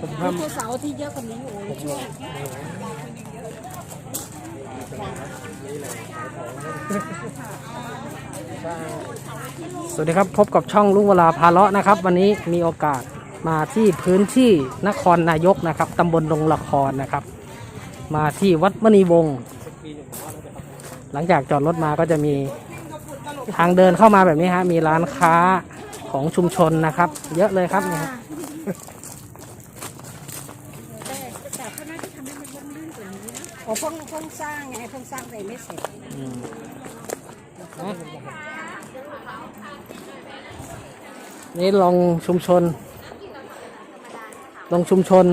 ผมมีทำตัวเสาร์ที่เยอะกว่านี้โอ้ยช่วยสวัสดีครับพบกับช่องลุงเวลาพาเลาะนะครับ วันนี้มีโอกาสมาที่พื้นที่นครนายกนะครับตำบลดงละครนะครับ มาที่วัดมณีวงศ์หลังจากจอดรถมาก็จะมีทางเดินเข้ามาแบบนี้ฮะมีร้านค้าของชุมชนนะครับ เยอะเลยครับเนี่ยฮะ แต่แต่เขาน่าจะทำให้มันร่มรื่นกว่านี้นะโอ้เพิ่งเพิ่งสร้างไงเพิ่งสร้างไปไม่เสร็จอืมนะนี่ลงชุมชนลงชุมชน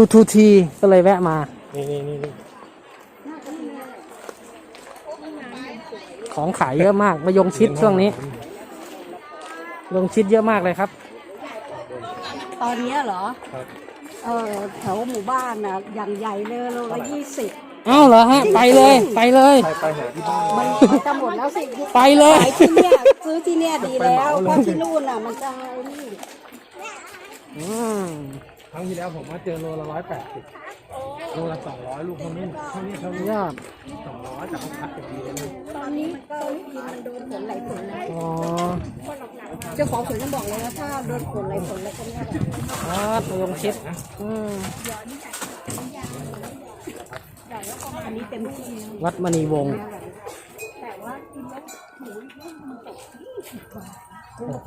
U2T ก็เลยแวะมา นี่นี่นี่นี่ของขายเยอะมากมายงชิดช่วงนี้ยงชิดเยอะมากเลยครับ ตอนเนี้ยเหรอ ครับ เออแถวหมู่บ้านน่ะอย่างใหญ่เลยโลละยี่สิบเอ้าเหรอฮะ ไปเลย ไปเลย ไปไปหาที่บ้าน มันมันจะหมดแล้วสิไปเลย ขายที่เนี่ยซื้อที่เนี่ยดีแล้วเพราะที่นู่นน่ะมันจะไอ้นี่อืมครั้งที่แล้วผมมาเจอโลละร้อยแปดสิบโลละสองร้อยลูกเท่านี้เท่านี้เท่านี้ยอด สองร้อยแต่เขาคัดอย่างดีเลยนะตอนนี้ก็กินมันโดนผลไหลผลนะอ๋อเจ้าของผลก็บอกเลยว่าถ้าโดนผลไหลผลแล้วก็เนี่ยครับมายงชิดอืมอันนี้เต็มที่นะวัดมณีวงศ์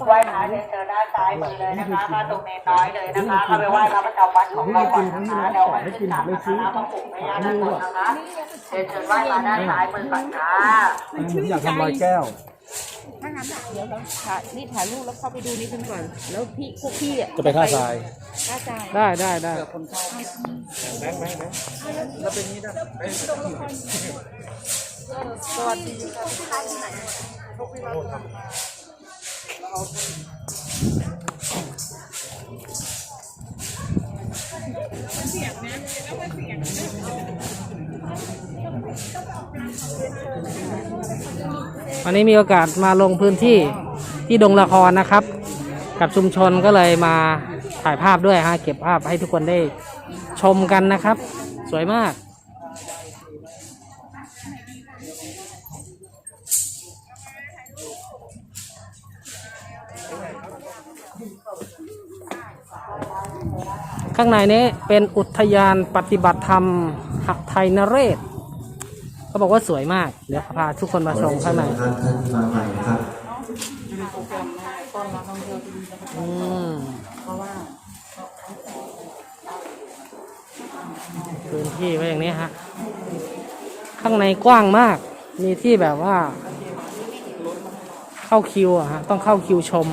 ไหว้พระเรียนเชิญด้านซ้ายมือเลยนะคะพระตรงเนนน้อยเลยนะคะเข้าไปไหว้พระประจำวัดของเราก่อนนะคะเดี๋ยววันขึ้นสามนะคะพระปู่แม่ย่านาคนะคะเรียนเชิญไหว้พระด้านซ้ายมือก่อนค่ะผมอยากทำลอยแก้วถ้างั้นอะเดี๋ยวเราถ่ายนี่ถ่ายรูปแล้วเข้าไปดูนิดนึงก่อน แล้วพี่พวกพี่อะจะไปท่าทรายท่าทรายได้ได้ได้แบงค์แบงค์แบงค์แล้วเป็นนี้ได้วั วันนี้มีโอกาสมาลงพื้นที่ที่ดงละครนะครับ กับชุมชนก็เลยมาถ่ายภาพด้วยฮะเก็บภาพให้ทุกคนได้ชมกันนะครับ สวยมาก ข้างในนี้เป็นอุทยานปฏิบัติธรรมหักไทยนเรศเขาบอกว่าสวยมาก เดี๋ยวพาทุกคนมาชมข้างในท่านท่านที่มาใหม่นะครับอืมพื้นที่ไว้อย่างนี้ฮะ ข้างในกว้างมาก มีที่แบบว่า เข้าคิวอะฮะ ต้องเข้าคิวชม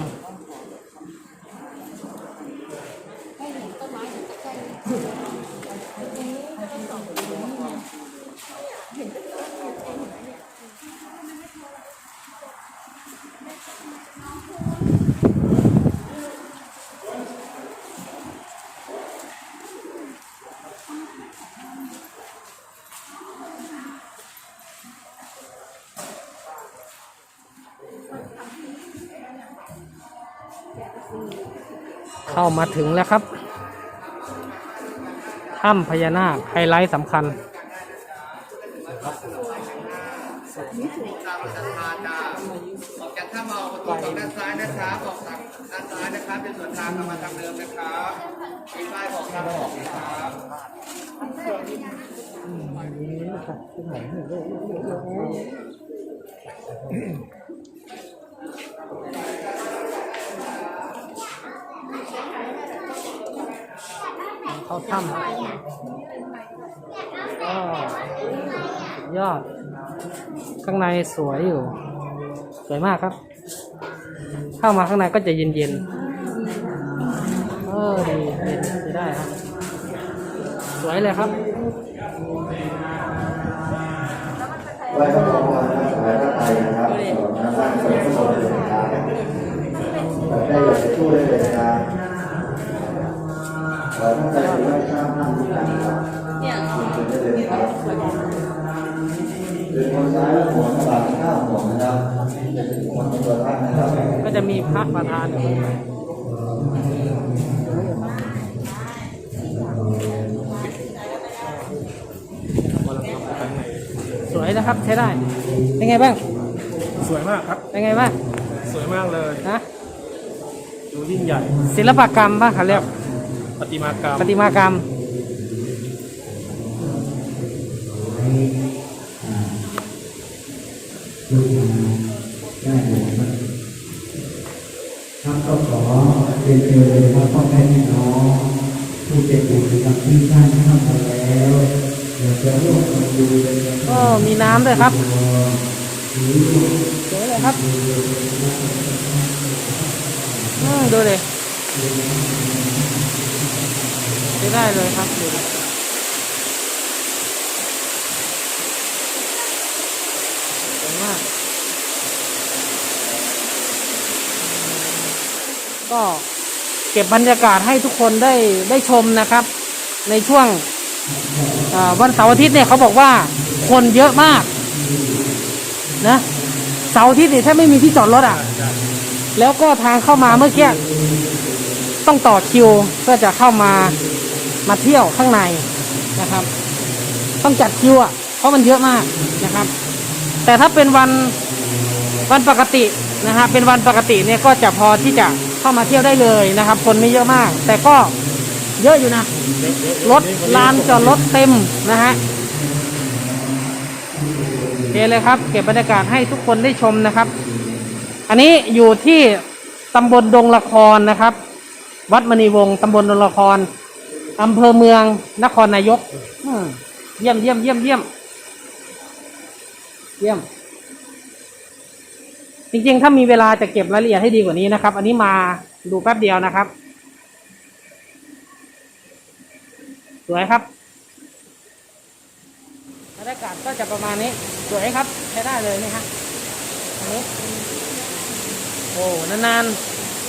เข้ามาถึงแล้วครับถ้ำพญานาคไฮไลท์สำคัญออกจากท่าเมาประตูฝั่งด้านซ้ายนะครับออกทางด้านซ้ายนะครับเป็นส่วนทางกับมาทางเดิมนะครับมีป้ายบอกทางออกนะครับ เข้าถ้ำครับก็สุดยอด ข้างในสวยอยู่ สวยมากครับ เข้ามาข้างในก็จะเย็นๆเออดีเย็นจะได้ครับ สวยเลยครับ ก็จะมีพระประธานสวยนะครับใช้ได้ เป็นไงบ้าง สวยมากครับ เป็นไงบ้าง สวยมากเลยนะดูยิ่งใหญ่ ศิลปกรรมป่ะเขาเรียก ประติมากรรมประติมากรรม ได้เลยครับครับก็ขอเรียนเชิญเลยครับพ่อแม่พี่น้องผู้เจ็บป่วยกับที่ท่านเข้ามาแล้วอยากจะร่วมกันดูเป็นกำลังใจก็มีน้ำด้วยครับหรือสวยเลยครับอืมดูเลย ใช้ได้เลยครับดูสวยมาก ก็เก็บบรรยากาศให้ทุกคนได้ได้ชมนะครับ ในช่วงวันเสาร์อาทิตย์เนี่ยเขาบอกว่าคนเยอะมาก นะเสาร์อาทิตย์เนี่ยถ้าไม่มีที่จอดรถอะ แล้วก็ทางเข้ามาเมื่อกี้ต้องต่อคิวเพื่อจะเข้ามา มาเที่ยวข้างในนะครับ ต้องจัดคิวอะเพราะมันเยอะมากนะครับ แต่ถ้าเป็นวันวันปกตินะฮะเป็นวันปกติเนี่ยก็จะพอที่จะเข้ามาเที่ยวได้เลยนะครับ คนไม่เยอะมาก แต่ก็เยอะอยู่นะรถลานจอดรถเต็มนะฮะโอเคเลยครับ เก็บบรรยากาศให้ทุกคนได้ชมนะครับ อันนี้อยู่ที่ตำบลดงละครนะครับ วัดมณีวงศ์ตำบลดงละคร อำเภอเมือง นครนายกเยี่ยมเยี่ยมเยี่ยมเยี่ยมเยี่ยม จริงๆ ถ้ามีเวลาจะเก็บรายละเอียดให้ดีกว่านี้นะครับ อันนี้มาดูแป๊บเดียวนะครับ สวยครับบรรยากาศก็จะประมาณนี้ สวยครับ ใช้ได้เลยนี่ฮะอันนี้ โอ้นาน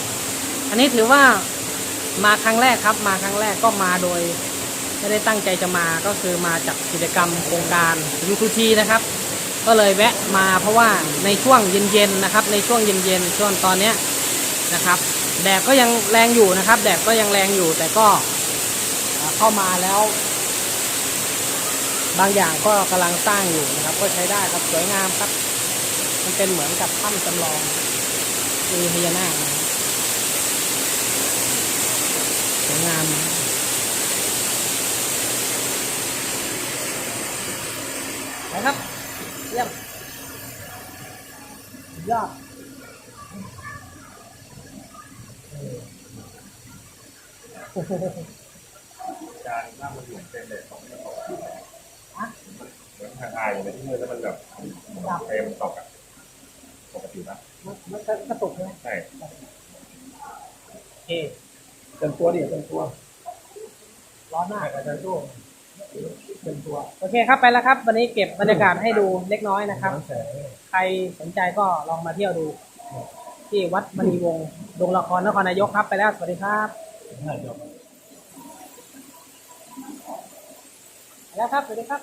ๆ อันนี้ถือว่า มาครั้งแรกครับ มาครั้งแรกก็มาโดยไม่ได้ตั้งใจจะมาก็คือมาจากกิจกรรมโครงการยูทูทีนะครับ ก็เลยแวะมาเพราะว่าในช่วงเย็นๆนะครับ ในช่วงเย็นๆช่วงตอนเนี้ยนะครับ แดดก็ยังแรงอยู่นะครับ แดดก็ยังแรงอยู่แต่ก็เข้ามาแล้ว บางอย่างก็กำลังสร้างอยู่นะครับ ก็ใช้ได้ครับสวยงามครับ มันเป็นเหมือนกับถ้ำจำลองมีพญานาคนะครับส วยงามนะครับเยี่ยมยอดโอ้โหการนั่งมันอยู่เป็นเลยสองเหมือนทางอายอย่างที่มือแล้วมันแบบเฟรมตกอะปกตินะมันมันกระตุกไหมใช่โอเค เต็มตัวดิเต็มตัว ร้อนมากอาจารย์ตู้เต็มตัว โอเคครับไปแล้วครับ วันนี้เก็บบรรยากาศให้ดูเล็กน้อยนะครับน้ำแสงใครสนใจก็ลองมาเที่ยวดู ที่วัดมณีวงศ์ดงละครนครนายกครับไปแล้ว สวัสดีครับน่าจะไปแล้วครับสวัสดีครับ